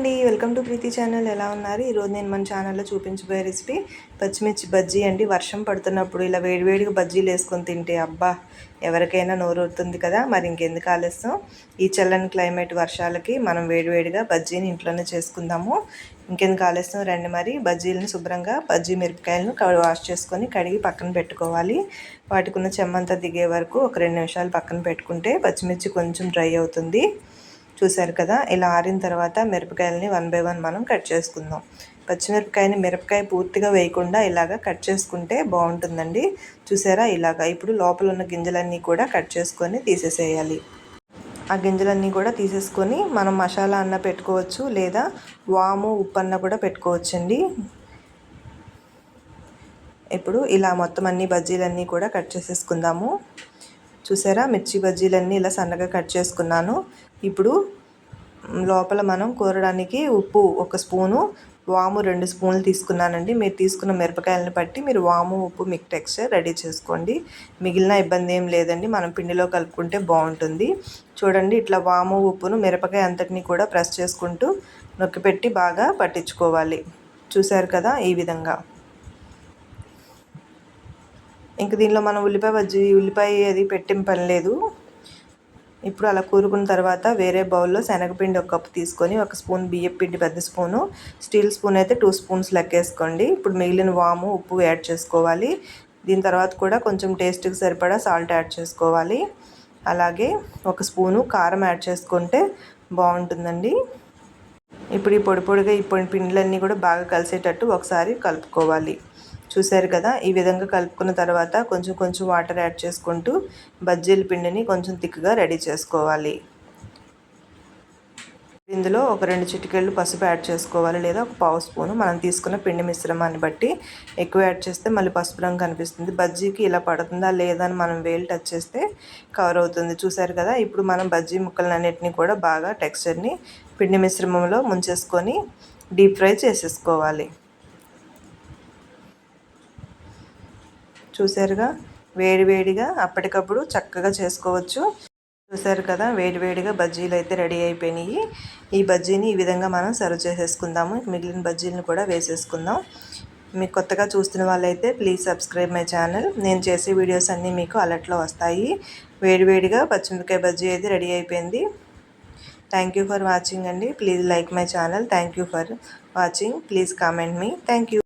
అండి. Welcome to Preethi channel. ఎలా ఉన్నారు? ఈరోజు నేను మన ఛానల్లో చూపించబోయే రెసిపీ పచ్చిమిర్చి బజ్జీ అండి. వర్షం పడుతున్నప్పుడు ఇలా వేడివేడిగా బజ్జీలు వేసుకొని తింటే అబ్బా ఎవరికైనా నోరుతుంది కదా. మరి ఇంకెందుకు ఆలస్యం? ఈ చల్లని క్లైమేట్ వర్షాలకి మనం వేడివేడిగా బజ్జీని ఇంట్లోనే చేసుకుందాము. ఇంకెందుకు ఆలస్యం? రండి మరి. బజ్జీలను శుభ్రంగా బజ్జీ మిరపకాయలను వాష్ చేసుకొని కడిగి పక్కన పెట్టుకోవాలి. వాటికి ఉన్న చెమ్మంతా దిగే వరకు ఒక రెండు నిమిషాలు పక్కన పెట్టుకుంటే పచ్చిమిర్చి కొంచెం డ్రై అవుతుంది. చూసారు కదా ఇలా ఆరిన తర్వాత మిరపకాయలని వన్ బై వన్ మనం కట్ చేసుకుందాం. పచ్చిమిరపకాయని మిరపకాయ పూర్తిగా వేయకుండా ఇలాగ కట్ చేసుకుంటే బాగుంటుందండి. చూసారా ఇలాగా ఇప్పుడు లోపల ఉన్న గింజలన్నీ కూడా కట్ చేసుకొని తీసేసేయాలి. ఆ గింజలన్నీ కూడా తీసేసుకొని మనం మసాలా అన్న పెట్టుకోవచ్చు లేదా వాము ఉప్పు అన్న కూడా పెట్టుకోవచ్చండి. ఇప్పుడు ఇలా మొత్తం అన్ని బజ్జీలన్నీ కూడా కట్ చేసేసుకుందాము. చూసారా మిర్చి బజ్జీలన్నీ ఇలా సన్నగా కట్ చేసుకున్నాను. ఇప్పుడు లోపల మనం కూరడానికి ఉప్పు ఒక స్పూను వాము రెండు స్పూన్లు తీసుకున్నానండి. మీరు తీసుకున్న మిరపకాయలను బట్టి మీరు వాము ఉప్పు మీకు టెక్స్చర్ రెడీ చేసుకోండి. మిగిలిన ఇబ్బంది ఏం లేదండి. మనం పిండిలో కలుపుకుంటే బాగుంటుంది. చూడండి ఇట్లా వాము ఉప్పును మిరపకాయ అంతటిని కూడా ప్రెస్ చేసుకుంటూ నొక్కిపెట్టి బాగా పట్టించుకోవాలి. చూశారు కదా ఈ విధంగా. ఇంక దీనిలో మనం ఉల్లిపాయ బజ్జీ ఉల్లిపాయ అది పెట్టిన పని లేదు. ఇప్పుడు అలా కూరుకున్న తర్వాత వేరే బౌల్లో శనగపిండి ఒక కప్పు తీసుకొని ఒక స్పూన్ బియ్యం పిండి పెద్ద స్పూను స్టీల్ స్పూన్ అయితే టూ స్పూన్స్ లెక్కేసుకోండి. ఇప్పుడు మిగిలిన వాము ఉప్పు యాడ్ చేసుకోవాలి. దీని తర్వాత కూడా కొంచెం టేస్ట్కి సరిపడా సాల్ట్ యాడ్ చేసుకోవాలి. అలాగే ఒక స్పూను కారం యాడ్ చేసుకుంటే బాగుంటుందండి. ఇప్పుడు ఈ పొడి పొడిగా ఈ పొడి పిండిలన్నీ కూడా బాగా కలిసేటట్టు ఒకసారి కలుపుకోవాలి. చూశారు కదా? ఈ విధంగా కలుపుకున్న తర్వాత కొంచెం కొంచెం వాటర్ యాడ్ చేసుకుంటూ బజ్జీల పిండిని కొంచెం థిక్గా రెడీ చేసుకోవాలి. ఇందులో ఒక రెండు చిటికెళ్ళు పసుపు యాడ్ చేసుకోవాలి లేదా ఒక పావు స్పూను. మనం తీసుకున్న పిండి మిశ్రమాన్ని బట్టి ఎక్కువ యాడ్ చేస్తే మళ్ళీ పసుపు రంగు కనిపిస్తుంది. బజ్జీకి ఇలా పడుతుందా లేదా అని మనం వేలు టచ్ చేస్తే కవర్ అవుతుంది. చూసారు కదా? ఇప్పుడు మనం బజ్జీ ముక్కలన్నిటిని కూడా బాగా టెక్స్చర్ని పిండి మిశ్రమంలో ముంచేసుకొని డీప్ ఫ్రై చేసేసుకోవాలి. చూసారుగా వేడివేడిగా అప్పటికప్పుడు చక్కగా చేసుకోవచ్చు. చూసారు కదా వేడివేడిగా బజ్జీలు అయితే రెడీ అయిపోయినాయి. ఈ బజ్జీని ఈ విధంగా మనం సర్వ్ చేసేసుకుందాము. మిగిలిన బజ్జీలను కూడా వేసేసుకుందాం. మీకు కొత్తగా చూస్తున్న వాళ్ళైతే ప్లీజ్ సబ్స్క్రైబ్ మై ఛానల్. నేను చేసే వీడియోస్ అన్నీ మీకు అలర్ట్లో వస్తాయి. వేడివేడిగా పచ్చిమిరకాయ బజ్జీ అయితే రెడీ అయిపోయింది. థ్యాంక్ యూ ఫర్ వాచింగ్ అండి. Please like my channel thank you for watching please comment me thank you